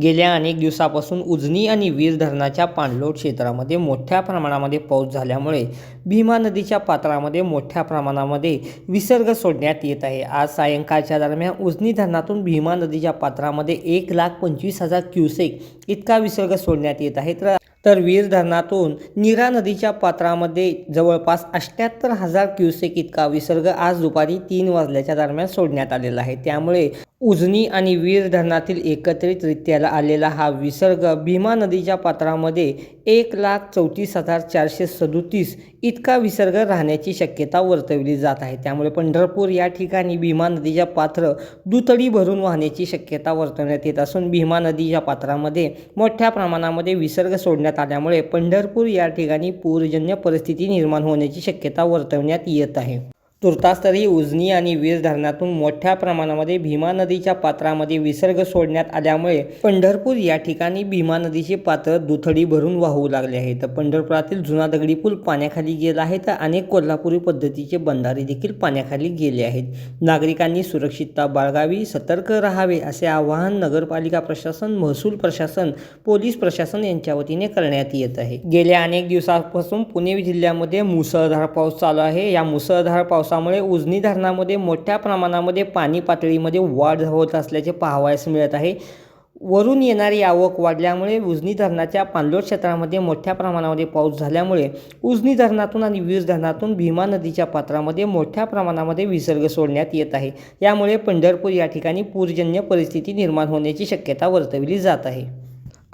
गेल्या अनेक दिवसापासून उजनी आणि वीर धरणाच्या पाणलोट क्षेत्रामध्ये मोठ्या प्रमाणामध्ये पाऊस झाल्यामुळे भीमा नदीच्या पात्रामध्ये मोठ्या प्रमाणामध्ये विसर्ग सोडण्यात येत आहे. आज सायंकाळच्या दरम्यान उजनी धरणातून भीमा नदीच्या पात्रामध्ये एक लाख पंचवीस हजार क्युसेक इतका विसर्ग सोडण्यात येत आहे. तर तर वीर धरणातून नीरा नदीच्या पात्रामध्ये जवळपास अठ्ठ्याहत्तर हजार क्युसेक इतका विसर्ग आज दुपारी तीन वाजल्याच्या दरम्यान सोडण्यात आलेला आहे. त्यामुळे उजनी आणि वीर धरणातील एकत्रितरित्याला आलेला हा विसर्ग भीमा नदीच्या पात्रामध्ये एक लाख चौतीस हजार चारशे सदोतीस इतका विसर्ग राहण्याची शक्यता वर्तवली जात आहे. त्यामुळे पंढरपूर या ठिकाणी भीमा नदीच्या पात्र दुतडी भरून वाहण्याची शक्यता वर्तवण्यात येत असून भीमा नदीच्या पात्रामध्ये मोठ्या प्रमाणामध्ये विसर्ग सोडण्यात आल्यामुळे पंढरपूर या ठिकाणी पूरजन्य परिस्थिती निर्माण होण्याची शक्यता वर्तवण्यात येत आहे. तुर्तास तरी उजनी आणि वीर धरणातून मोठ्या प्रमाणामध्ये भीमा नदीच्या पात्रामध्ये विसर्ग सोडण्यात आल्यामुळे पंढरपूर या ठिकाणी भीमा नदीचे पात्र दुथडी भरून वाहू लागले आहे तर पंढरपुरातील जुना दगडी पूल पाण्याखाली गेला आहे तर अनेक कोल्हापुरी पद्धतीचे बंधारे देखील पाण्याखाली गेले आहेत. नागरिकांनी सुरक्षितता बाळगावी सतर्क राहावे असे आवाहन नगरपालिका प्रशासन महसूल प्रशासन पोलीस प्रशासन यांच्या वतीने करण्यात येत आहे. गेल्या अनेक दिवसापासून पुणे जिल्ह्यामध्ये मुसळधार पाऊस चालू आहे. या मुसळधार पावसा पावसामुळे उजनी धरणामध्ये मोठ्या प्रमाणामध्ये पाणी पातळीमध्ये वाढ होत असल्याचे पाहावयास मिळत आहे. वरून येणारी आवक वाढल्यामुळे उजनी धरणाच्या पाणलोट क्षेत्रामध्ये मोठ्या प्रमाणामध्ये पाऊस झाल्यामुळे उजनी धरणातून आणि वीज धरणातून भीमा नदीच्या पात्रामध्ये मोठ्या प्रमाणामध्ये विसर्ग सोडण्यात येत आहे. यामुळे पंढरपूर या ठिकाणी पूरजन्य परिस्थिती निर्माण होण्याची शक्यता वर्तवली जात आहे.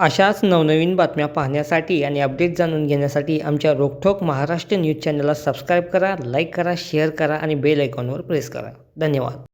अशाच नवनवीन बातम्या पाहण्यासाठी आणि अपडेट जाणून घेण्यासाठी आमच्या रोकठोक महाराष्ट्र न्यूज चॅनलला सबस्क्राईब करा लाईक करा शेअर करा आणि बेल आयकॉनवर प्रेस करा. धन्यवाद.